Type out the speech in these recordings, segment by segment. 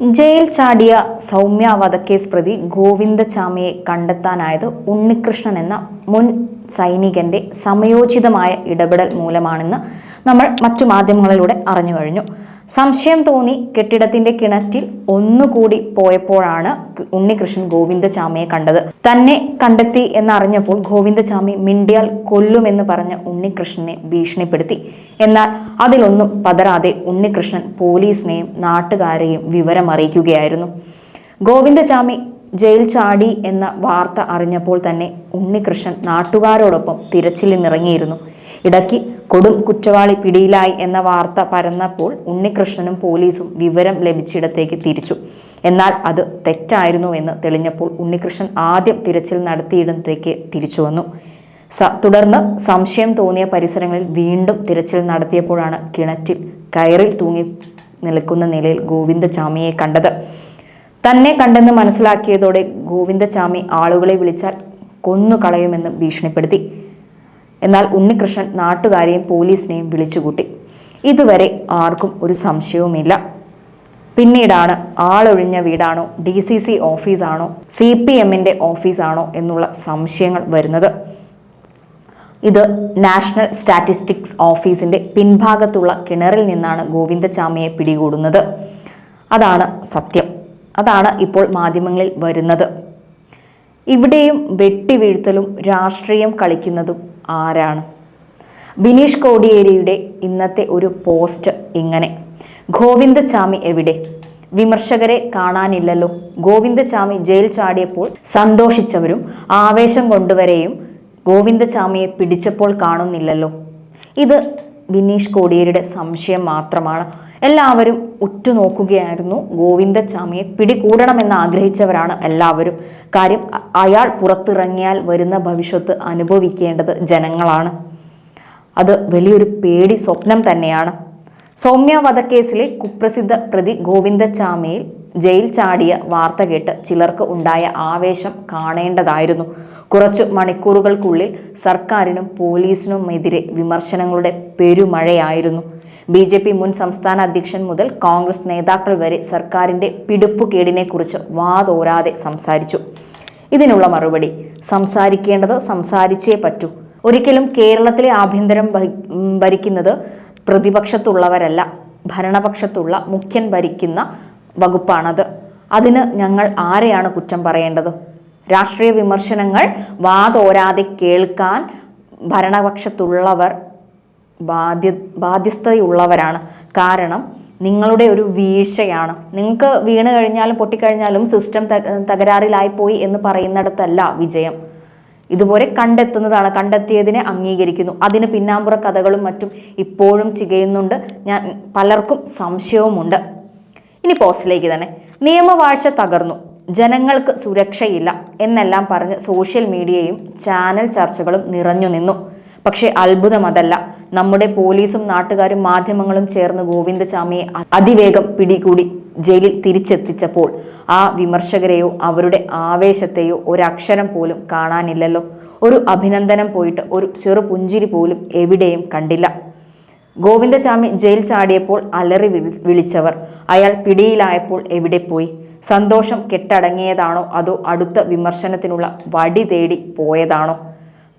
Jail ചാടിയ സൗമ്യ വധക്കേസ് പ്രതി ഗോവിന്ദചാമിയെ കണ്ടെത്താനായത് ഉണ്ണികൃഷ്ണൻ എന്ന മുൻ സൈനികന്റെ സമയോചിതമായ ഇടപെടൽ മൂലമാണെന്ന് നമ്മൾ മറ്റു മാധ്യമങ്ങളിലൂടെ അറിഞ്ഞു കഴിഞ്ഞു. സംശയം തോന്നി കെട്ടിടത്തിന്റെ കിണറ്റിൽ ഒന്നുകൂടി പോയപ്പോഴാണ് ഉണ്ണികൃഷ്ണൻ ഗോവിന്ദചാമിയെ കണ്ടത്. തന്നെ കണ്ടെത്തി എന്നറിഞ്ഞപ്പോൾ ഗോവിന്ദചാമി മിണ്ടിയാൽ കൊല്ലുമെന്ന് പറഞ്ഞ് ഉണ്ണികൃഷ്ണനെ ഭീഷണിപ്പെടുത്തി. എന്നാൽ അതിലൊന്നും പതരാതെ ഉണ്ണികൃഷ്ണൻ പോലീസിനെയും നാട്ടുകാരെയും വിവരം അറിയിക്കുകയായിരുന്നു. ഗോവിന്ദചാമി ജയിൽ ചാടി എന്ന വാർത്ത അറിഞ്ഞപ്പോൾ തന്നെ ഉണ്ണികൃഷ്ണൻ നാട്ടുകാരോടൊപ്പം തിരച്ചിലിനിറങ്ങിയിരുന്നു. ഇടയ്ക്ക് കൊടും കുറ്റവാളി പിടിയിലായി എന്ന വാർത്ത പരന്നപ്പോൾ ഉണ്ണികൃഷ്ണനും പോലീസും വിവരം ലഭിച്ചിടത്തേക്ക് തിരിച്ചു. എന്നാൽ അത് തെറ്റായിരുന്നു എന്ന് തെളിഞ്ഞപ്പോൾ ഉണ്ണികൃഷ്ണൻ ആദ്യം തിരച്ചിൽ നടത്തിയിടത്തേക്ക് തിരിച്ചു വന്നു. സ തുടർന്ന് സംശയം തോന്നിയ പരിസരങ്ങളിൽ വീണ്ടും തിരച്ചിൽ നടത്തിയപ്പോഴാണ് കിണറ്റിൽ കയറിൽ തൂങ്ങി നിൽക്കുന്ന നിലയിൽ ഗോവിന്ദചാമിയെ കണ്ടത്. തന്നെ കണ്ടെന്ന് മനസ്സിലാക്കിയതോടെ ഗോവിന്ദചാമി ആളുകളെ വിളിച്ചാൽ കൊന്നു കളയുമെന്ന് ഭീഷണിപ്പെടുത്തി. എന്നാൽ ഉണ്ണികൃഷ്ണൻ നാട്ടുകാരെയും പോലീസിനെയും വിളിച്ചുകൂട്ടി. ഇതുവരെ ആർക്കും ഒരു സംശയവുമില്ല. പിന്നീടാണ് ആളൊഴിഞ്ഞ വീടാണോ ഡി സി സി ഓഫീസാണോ സി പി എമ്മിന്റെ ഓഫീസാണോ എന്നുള്ള സംശയങ്ങൾ വരുന്നത്. ഇത് നാഷണൽ സ്റ്റാറ്റിസ്റ്റിക്സ് ഓഫീസിന്റെ പിൻഭാഗത്തുള്ള കിണറിൽ നിന്നാണ് ഗോവിന്ദചാമിയെ പിടികൂടുന്നത്. അതാണ് സത്യം. അതാണ് ഇപ്പോൾ മാധ്യമങ്ങളിൽ വരുന്നത്. ഇവിടെയും വെട്ടിവീഴ്ത്തലും രാഷ്ട്രീയം കളിക്കുന്നതും ആരാണ്? ബിനീഷ് കോടിയേരിയുടെ ഇന്നത്തെ ഒരു പോസ്റ്റ് ഇങ്ങനെ. ഗോവിന്ദചാമി എവിടെ? വിമർശകരെ കാണാനില്ലല്ലോ. ഗോവിന്ദചാമി ജയിൽ ചാടിയപ്പോൾ സന്തോഷിച്ചവരും ആവേശം കൊണ്ടുവരെയും ഗോവിന്ദചാമിയെ പിടിച്ചപ്പോൾ കാണുന്നില്ലല്ലോ. ഇത് ബിനീഷ് കോടിയേരിയുടെ സംശയം മാത്രമാണ്. എല്ലാവരും ഉറ്റുനോക്കുകയായിരുന്നു. ഗോവിന്ദച്ചാമിയെ പിടികൂടണമെന്ന് ആഗ്രഹിച്ചവരാണ് എല്ലാവരും. കാര്യം അയാൾ പുറത്തിറങ്ങിയാൽ വരുന്ന ഭവിഷ്യത്ത് അനുഭവിക്കേണ്ടത് ജനങ്ങളാണ്. അത് വലിയൊരു പേടി സ്വപ്നം തന്നെയാണ്. സൗമ്യ വധക്കേസിലെ കുപ്രസിദ്ധ പ്രതി ഗോവിന്ദചാമിയിൽ ജയിൽ ചാടിയ വാർത്ത കേട്ട് ചിലർക്ക് ഉണ്ടായ ആവേശം കാണേണ്ടതായിരുന്നു. കുറച്ചു മണിക്കൂറുകൾക്കുള്ളിൽ സർക്കാരിനും പോലീസിനുമെതിരെ വിമർശനങ്ങളുടെ പെരുമഴയായിരുന്നു. ബി ജെ പി മുൻ സംസ്ഥാന അധ്യക്ഷൻ മുതൽ കോൺഗ്രസ് നേതാക്കൾ വരെ സർക്കാരിന്റെ പിടിപ്പുകേടിനെക്കുറിച്ച് വാതോരാതെ സംസാരിച്ചു. ഇതിനുള്ള മറുപടി സംസാരിക്കേണ്ടത് സംസാരിച്ചേ പറ്റൂ. ഒരിക്കലും കേരളത്തിലെ ആഭ്യന്തരം ഭരിക്കുന്നത് പ്രതിപക്ഷത്തുള്ളവരല്ല ഭരണപക്ഷത്തുള്ള മുഖ്യൻ ഭരിക്കുന്ന വകുപ്പാണത്. അതിന് ഞങ്ങൾ ആരെയാണ് കുറ്റം പറയേണ്ടത്? രാഷ്ട്രീയ വിമർശനങ്ങൾ വാതോരാതെ കേൾക്കാൻ ഭരണപക്ഷത്തുള്ളവർ ബാധ്യ ബാധ്യസ്ഥതയുള്ളവരാണ്. കാരണം നിങ്ങളുടെ ഒരു വീഴ്ചയാണ്. നിങ്ങൾക്ക് വീണ് കഴിഞ്ഞാലും പൊട്ടിക്കഴിഞ്ഞാലും സിസ്റ്റം തകരാറിലായിപ്പോയി എന്ന് പറയുന്നിടത്തല്ല വിജയം. ഇതുപോലെ കണ്ടെത്തുന്നതാണ്. കണ്ടെത്തിയതിനെ അംഗീകരിക്കുന്നു. അതിന് പിന്നാമ്പുറ കഥകളും മറ്റും ഇപ്പോഴും ചികയുന്നുണ്ട്. ഞാൻ പലർക്കും സംശയവുമുണ്ട്. ഇനി പോസ്റ്റിലേക്ക് തന്നെ. നിയമവാഴ്ച തകർന്നു. ജനങ്ങൾക്ക് സുരക്ഷയില്ല എന്നെല്ലാം പറഞ്ഞ് സോഷ്യൽ മീഡിയയും ചാനൽ ചർച്ചകളും നിറഞ്ഞു നിന്നു. പക്ഷെ അത്ഭുതം അതല്ല. നമ്മുടെ പോലീസും നാട്ടുകാരും മാധ്യമങ്ങളും ചേർന്ന് ഗോവിന്ദചാമിയെ അതിവേഗം പിടികൂടി ജയിലിൽ തിരിച്ചെത്തിച്ചപ്പോൾ ആ വിമർശകരെയോ അവരുടെ ആവേശത്തെയോ ഒരക്ഷരം പോലും കാണാനില്ലല്ലോ. ഒരു അഭിനന്ദനം പോയിട്ട് ഒരു ചെറു പുഞ്ചിരി പോലും എവിടെയും കണ്ടില്ല. ഗോവിന്ദചാമി ജയിൽ ചാടിയപ്പോൾ അലറി വിളിച്ചവർ. അയാൾ പിടിയിലായപ്പോൾ എവിടെ പോയി? സന്തോഷം കെട്ടടങ്ങിയതാണോ അതോ അടുത്ത വിമർശനത്തിനുള്ള വടി തേടി പോയതാണോ?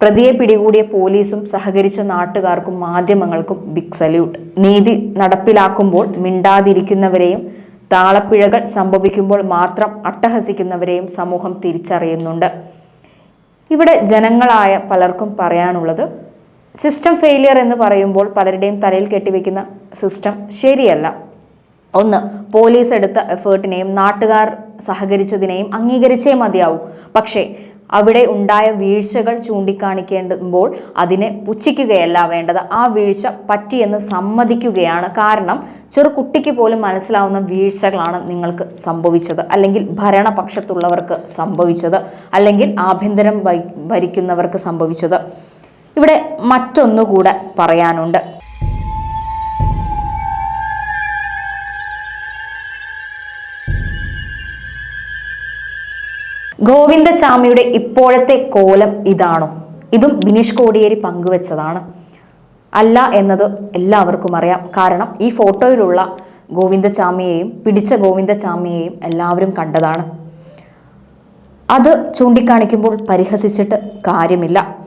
പ്രതിയെ പിടികൂടിയ പോലീസും സഹകരിച്ച നാട്ടുകാർക്കും മാധ്യമങ്ങൾക്കും ബിഗ് സല്യൂട്ട്. നീതി നടപ്പിലാക്കുമ്പോൾ മിണ്ടാതിരിക്കുന്നവരെയും താളപ്പിഴകൾ സംഭവിക്കുമ്പോൾ മാത്രം അട്ടഹസിക്കുന്നവരെയും സമൂഹം തിരിച്ചറിയുന്നുണ്ട്. ഇവിടെ ജനങ്ങളായ പലർക്കും പറയാനുള്ളത് സിസ്റ്റം ഫെയിലിയർ എന്ന് പറയുമ്പോൾ പലരുടെയും തലയിൽ കെട്ടിവെക്കുന്ന സിസ്റ്റം ശരിയല്ല. ഒന്ന് പോലീസ് എടുത്ത എഫേർട്ടിനെയും നാട്ടുകാർ സഹകരിച്ചതിനെയും അംഗീകരിച്ചേ മതിയാവൂ. പക്ഷേ അവിടെ ഉണ്ടായ വീഴ്ചകൾ ചൂണ്ടിക്കാണിക്കേണ്ടുമ്പോൾ അതിനെ പുച്ഛിക്കുകയല്ല വേണ്ടത്. ആ വീഴ്ച പറ്റിയെന്ന് സമ്മതിക്കുകയാണ്. കാരണം ചെറുകുട്ടിക്ക് പോലും മനസ്സിലാവുന്ന വീഴ്ചകളാണ് നിങ്ങൾക്ക് സംഭവിച്ചത്. അല്ലെങ്കിൽ ഭരണപക്ഷത്തുള്ളവർക്ക് സംഭവിച്ചത്. അല്ലെങ്കിൽ ആഭ്യന്തരം ഭരിക്കുന്നവർക്ക് സംഭവിച്ചത്. ഇവിടെ മറ്റൊന്നുകൂടെ പറയാനുണ്ട്. ഗോവിന്ദചാമിയുടെ ഇപ്പോഴത്തെ കോലം ഇതാണോ? ഇതും ബിനീഷ് കോടിയേരി പങ്കുവച്ചതാണ്. അല്ല എന്നത് എല്ലാവർക്കും അറിയാം. കാരണം ഈ ഫോട്ടോയിലുള്ള ഗോവിന്ദചാമിയെയും പിടിച്ച ഗോവിന്ദചാമിയെയും എല്ലാവരും കണ്ടതാണ്. അത് ചൂണ്ടിക്കാണിക്കുമ്പോൾ പരിഹസിച്ചിട്ട് കാര്യമില്ല.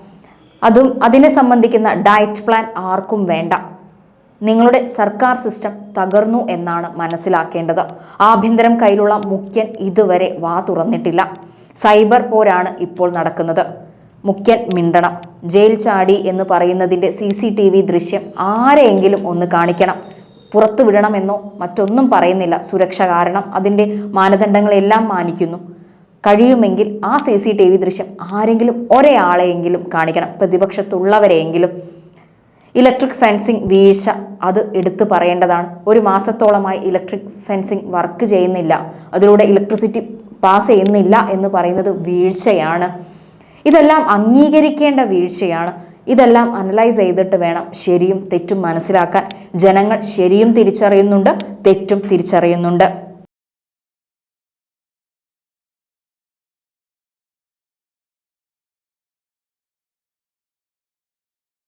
അതും അതിനെ സംബന്ധിക്കുന്ന ഡയറ്റ് പ്ലാൻ ആർക്കും വേണ്ട. നിങ്ങളുടെ സർക്കാർ സിസ്റ്റം തകർന്നു എന്നാണ് മനസ്സിലാക്കേണ്ടത്. ആഭ്യന്തരം കയ്യിലുള്ള മുഖ്യൻ ഇതുവരെ വാ തുറന്നിട്ടില്ല. സൈബർ പോരാണ് ഇപ്പോൾ നടക്കുന്നത്. മുഖ്യൻ മിണ്ടണം. ജയിൽ ചാടി എന്ന് പറയുന്നതിന്റെ സി സി ടി വി ദൃശ്യം ആരെയെങ്കിലും ഒന്ന് കാണിക്കണം. പുറത്തുവിടണമെന്നോ മറ്റൊന്നും പറയുന്നില്ല. സുരക്ഷ കാരണം അതിന്റെ മാനദണ്ഡങ്ങളെല്ലാം മാനിക്കുന്നു. കഴിയുമെങ്കിൽ ആ സി സി ടി വി ദൃശ്യം ആരെങ്കിലും ഒരാളെയെങ്കിലും കാണിക്കണം. പ്രതിപക്ഷത്തുള്ളവരെയെങ്കിലും. ഇലക്ട്രിക് ഫെൻസിങ് വീഴ്ച അത് എടുത്തു പറയേണ്ടതാണ്. ഒരു മാസത്തോളമായി ഇലക്ട്രിക് ഫെൻസിങ് വർക്ക് ചെയ്യുന്നില്ല. അതിലൂടെ ഇലക്ട്രിസിറ്റി പാസ് ചെയ്യുന്നില്ല എന്ന് പറയുന്നത് വീഴ്ചയാണ്. ഇതെല്ലാം അംഗീകരിക്കേണ്ട വീഴ്ചയാണ്. ഇതെല്ലാം അനലൈസ് ചെയ്തിട്ട് വേണം ശരിയും തെറ്റും മനസ്സിലാക്കാൻ. ജനങ്ങൾ ശരിയും തിരിച്ചറിയുന്നുണ്ട് തെറ്റും തിരിച്ചറിയുന്നുണ്ട്.